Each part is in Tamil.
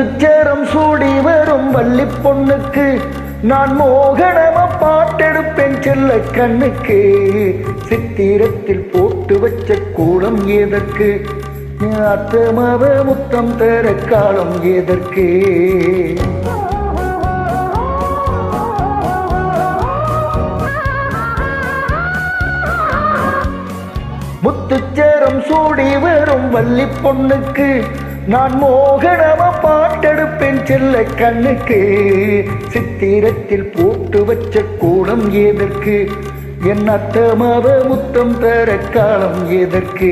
முத்துச்சேரம் சூடி வரும் வள்ளி பொண்ணுக்கு. நான் மோகனமா பாட்டெடுப்பேன் செல்ல கண்ணுக்கு. சித்திரத்தில் போட்டு வச்ச கூலம் எதற்கு? அத்தமவ முத்தம் தர காலம் எதற்கு? முத்துச்சேரம் சூடி வரும் வள்ளி பொண்ணுக்கு. நான் மோகனம பாட்டெடுப்பேன் செல்ல கண்ணுக்கு. சித்திரத்தில் போட்டு வச்ச கூடம் எதற்கு என் அத்தமாவ முத்தம் தர காலம் எதற்கு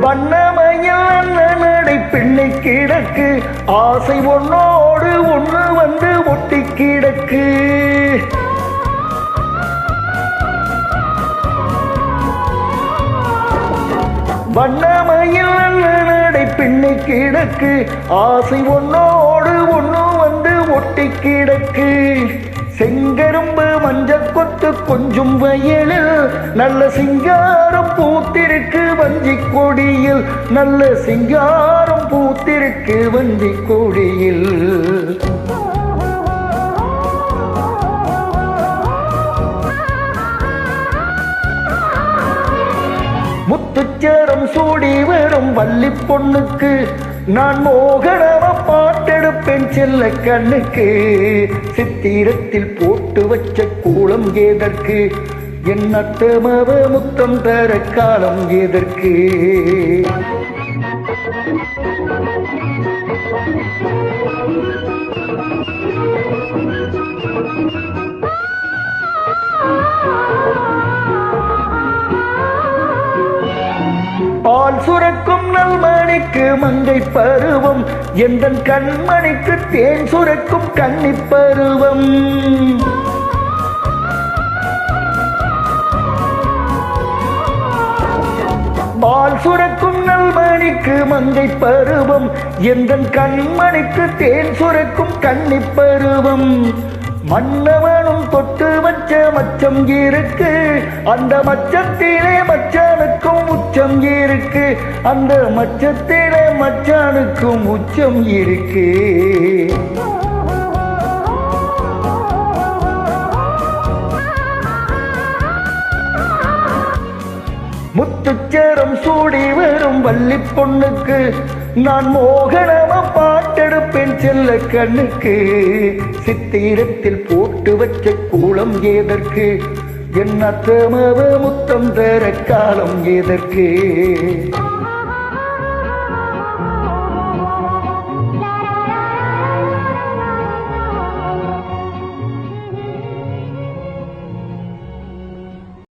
வண்ணம் வண்ணமயில் நடை பிள்ளை கிடக்கு. ஆசை ஒன்னோடு ஒன்று வந்து ஒட்டி கிடக்கு. வண்ணமயில் நடை பிள்ளை கிடக்கு. ஆசை ஒன்னோடு ஒன்று வந்து ஒட்டி கிடக்கு. செங்கரும்பு மஞ்சள் கொத்து கொஞ்சம் வயலில் நல்ல சிங்காரம் பூத்திருக்கு வஞ்சி கொடியில் நல்ல சிங்காரம் பூத்திருக்கு வஞ்சி கொடியில் முத்துச்சேரம் சூடி வரும் வள்ளி பொண்ணுக்கு நான் மோகனம பாட்டெடுப்பேன் செல்ல கண்ணுக்கு. சித்திரத்தில் போட்டு வச்ச கூலம் எதற்கு என் அத்தமவ முத்தம் தர காலம் எதற்கு பால் சுரக்கும் நல்மணிக்கு மங்கை பருவம் எந்த கண்மணிக்கு தேன் சுரக்கும் கன்னி பருவம். பால் சுரக்கும் நல்மணிக்கு மங்கை பருவம் எந்த கண்மணிக்கு தேன் சுரக்கும் கன்னி பருவம். மன்னவனும் தொட்டு வச்ச மச்சம் இருக்கு அந்த மச்சத்திலே மச்சனுக்கும் உச்சம் இருக்கு. அந்த மச்சத்திலே மச்சானுக்கும் உச்சம் இருக்கு. முத்துச்சேரம் சூடி வரும் வள்ளி பொண்ணுக்கு. நான் மோகனம பாட்டெடுப்பேன் செல்ல கண்ணுக்கு. சித்திரத்தில் போட்டு வச்ச கூலம் ஏதற்கு? என்ன அத்தமவ முத்தம் தர காலம் எதற்கு?